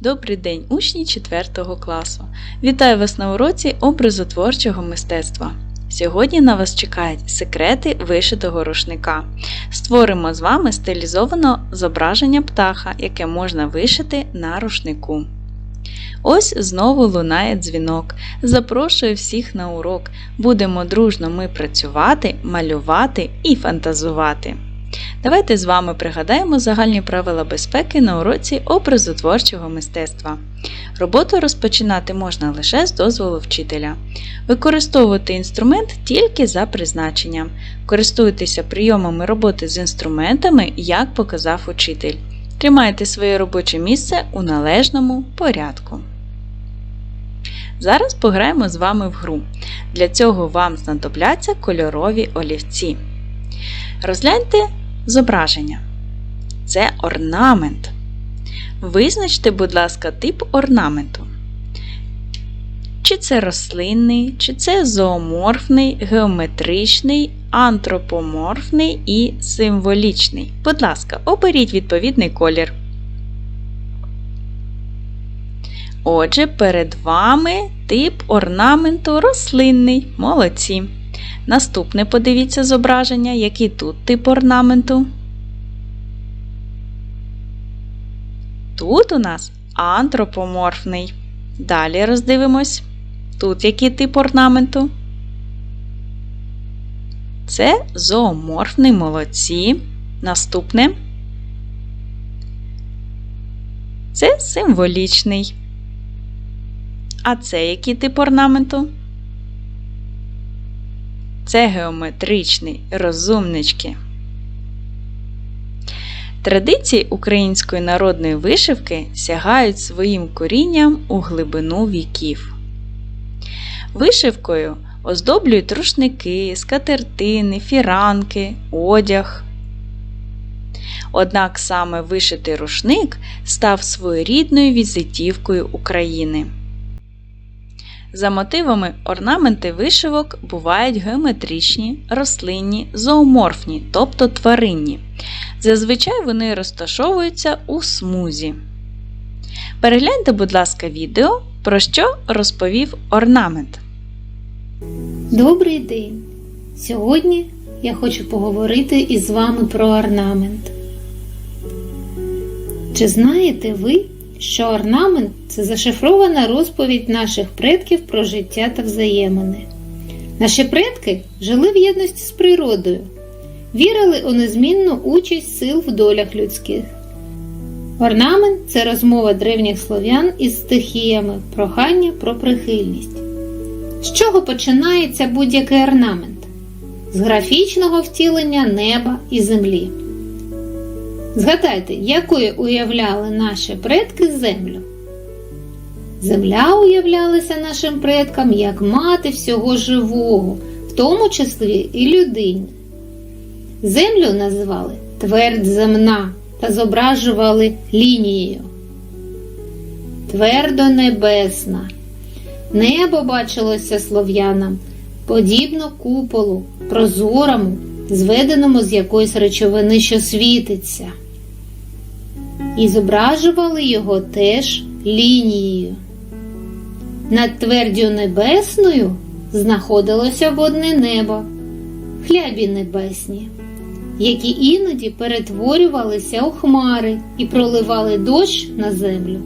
Добрий день, учні 4 класу! Вітаю вас на уроці образотворчого мистецтва. Сьогодні на вас чекають секрети вишитого рушника. Створимо з вами стилізоване зображення птаха, яке можна вишити на рушнику. Ось знову лунає дзвінок. Запрошую всіх на урок. Будемо дружно ми працювати, малювати і фантазувати. Давайте з вами пригадаємо загальні правила безпеки на уроці образотворчого мистецтва. Роботу розпочинати можна лише з дозволу вчителя. Використовувати інструмент тільки за призначенням. Користуйтеся прийомами роботи з інструментами, як показав учитель. Тримайте своє робоче місце у належному порядку. Зараз пограємо з вами в гру. Для цього вам знадобляться кольорові олівці. Розгляньте зображення. Це орнамент. Визначте, будь ласка, тип орнаменту. Чи це рослинний, чи це зооморфний, геометричний, антропоморфний і символічний. Будь ласка, оберіть відповідний колір. Отже, перед вами тип орнаменту рослинний. Молодці. Наступне подивіться зображення, який тут тип орнаменту. Тут у нас антропоморфний. Далі роздивимось. Тут який тип орнаменту. Це зооморфний молодці. Наступне. Це символічний. А це який тип орнаменту? Це геометричний, розумнички. Традиції української народної вишивки сягають своїм корінням у глибину віків. Вишивкою оздоблюють рушники, скатертини, фіранки, одяг. Однак саме вишитий рушник став своєрідною візитівкою України. За мотивами орнаменти вишивок бувають геометричні, рослинні, зооморфні, тобто тваринні. Зазвичай вони розташовуються у смузі. Перегляньте, будь ласка, відео, про що розповів орнамент. Добрий день! Сьогодні я хочу поговорити із вами про орнамент. Чи знаєте ви, що орнамент це зашифрована розповідь наших предків про життя та взаємини? Наші предки жили в єдності з природою, вірили у незмінну участь сил в долях людських. Орнамент це розмова древніх слов'ян із стихіями, прохання про прихильність. З чого починається будь-який орнамент? З графічного втілення неба і землі. Згадайте, якою уявляли наші предки землю? Земля уявлялася нашим предкам як мати всього живого, в тому числі і людини. Землю називали твердь земна та зображували лінією. Твердо небесна. Небо бачилося слов'янам, подібно куполу, прозорому, зведеному з якоїсь речовини, що світиться. І зображували його теж лінією. Над твердю небесною знаходилося водне небо, хлябі небесні, які іноді перетворювалися у хмари і проливали дощ на землю.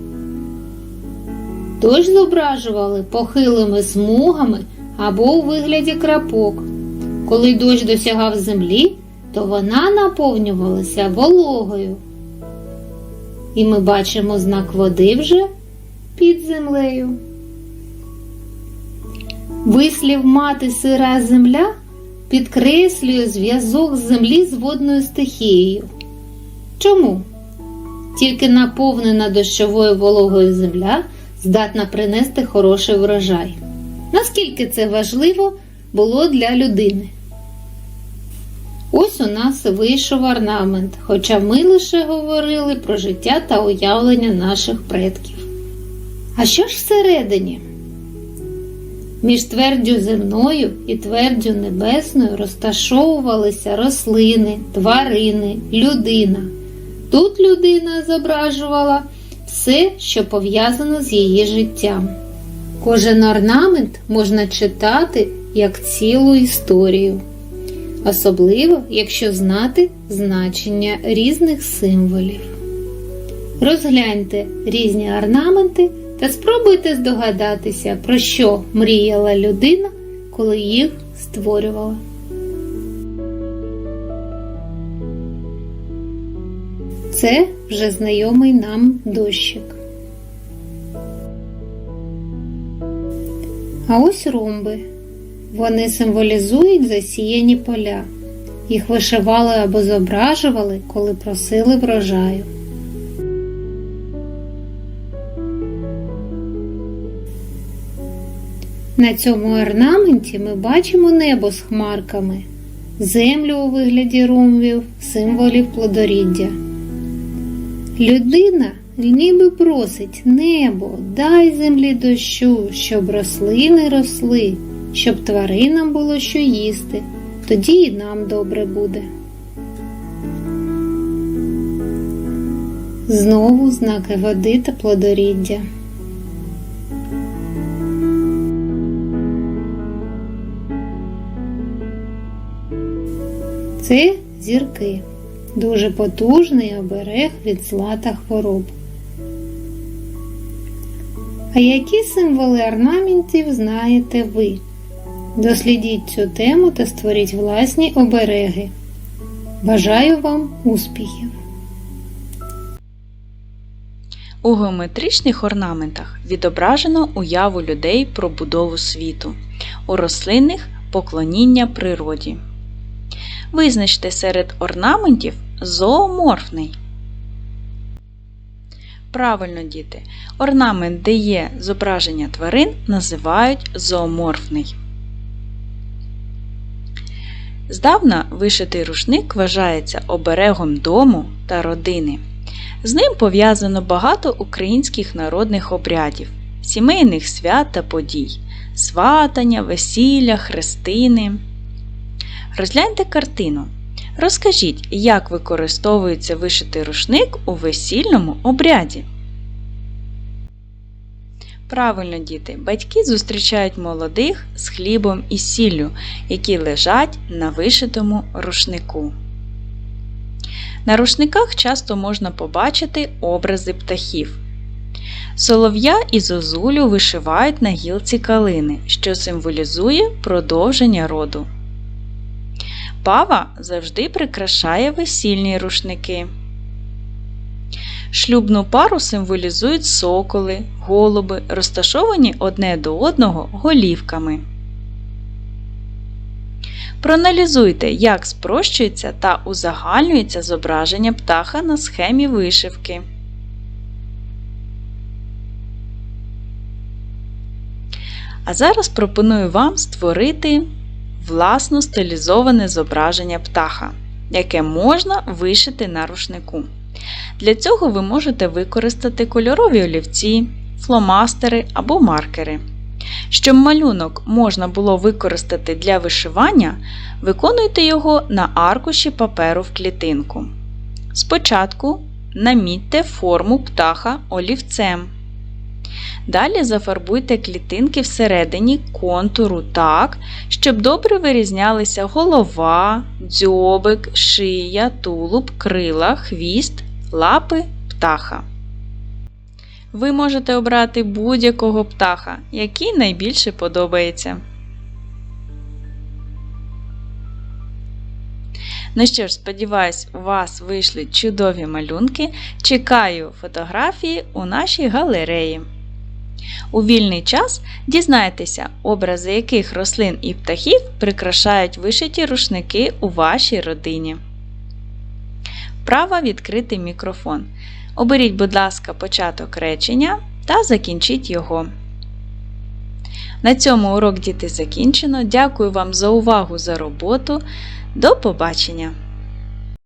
Дощ зображували похилими смугами або у вигляді крапок. Коли дощ досягав землі, то вона наповнювалася вологою. І ми бачимо знак води вже під землею. Вислів мати сира земля підкреслює зв'язок землі з водною стихією. Чому? Тільки наповнена дощовою вологою земля здатна принести хороший врожай. Наскільки це важливо було для людини? Ось у нас вийшов орнамент, хоча ми лише говорили про життя та уявлення наших предків. А що ж всередині? Між твердю земною і твердю небесною розташовувалися рослини, тварини, людина. Тут людина зображувала все, що пов'язано з її життям. Кожен орнамент можна читати як цілу історію, особливо якщо знати значення різних символів. Розгляньте різні орнаменти та спробуйте здогадатися, про що мріяла людина, коли їх створювала. Це вже знайомий нам дощик. А ось ромби. Вони символізують засіяні поля. Їх вишивали або зображували, коли просили врожаю. На цьому орнаменті ми бачимо небо з хмарками, землю у вигляді ромбів, символів плодоріддя. Людина ніби просить небо, дай землі дощу, щоб рослини росли, щоб тваринам було що їсти, тоді і нам добре буде. Знову знаки води та плодоріддя. Це зірки дуже потужний оберег від зла та хвороб. А які символи орнаментів знаєте ви? Дослідіть цю тему та створіть власні обереги. Бажаю вам успіхів! У геометричних орнаментах відображено уяву людей про будову світу, у рослинних поклоніння природі. Визначте серед орнаментів зооморфний. Правильно, діти, орнамент, де є зображення тварин, називають зооморфний. Здавна вишитий рушник вважається оберегом дому та родини. З ним пов'язано багато українських народних обрядів, сімейних свят та подій, сватання, весілля, хрестини. Розгляньте картину. Розкажіть, як використовується вишитий рушник у весільному обряді. Правильно, діти, батьки зустрічають молодих з хлібом і сіллю, які лежать на вишитому рушнику. На рушниках часто можна побачити образи птахів. Солов'я і зозулю вишивають на гілці калини, що символізує продовження роду. Пава завжди прикрашає весільні рушники. Шлюбну пару символізують соколи, голуби, розташовані одне до одного голівками. Проаналізуйте, як спрощується та узагальнюється зображення птаха на схемі вишивки. А зараз пропоную вам створити власно стилізоване зображення птаха, яке можна вишити на рушнику. Для цього ви можете використати кольорові олівці, фломастери або маркери. Щоб малюнок можна було використати для вишивання, виконуйте його на аркуші паперу в клітинку. Спочатку намітьте форму птаха олівцем. Далі зафарбуйте клітинки всередині контуру так, щоб добре вирізнялися голова, дзьобик, шия, тулуб, крила, хвіст, лапи птаха. Ви можете обрати будь-якого птаха, який найбільше подобається. Ну що ж, сподіваюсь, у вас вийшли чудові малюнки. Чекаю фотографії у нашій галереї. У вільний час дізнайтеся, образи яких рослин і птахів прикрашають вишиті рушники у вашій родині. Право відкрити мікрофон. Оберіть, будь ласка, початок речення та закінчіть його. На цьому урок діти закінчено. Дякую вам за увагу за роботу. До побачення!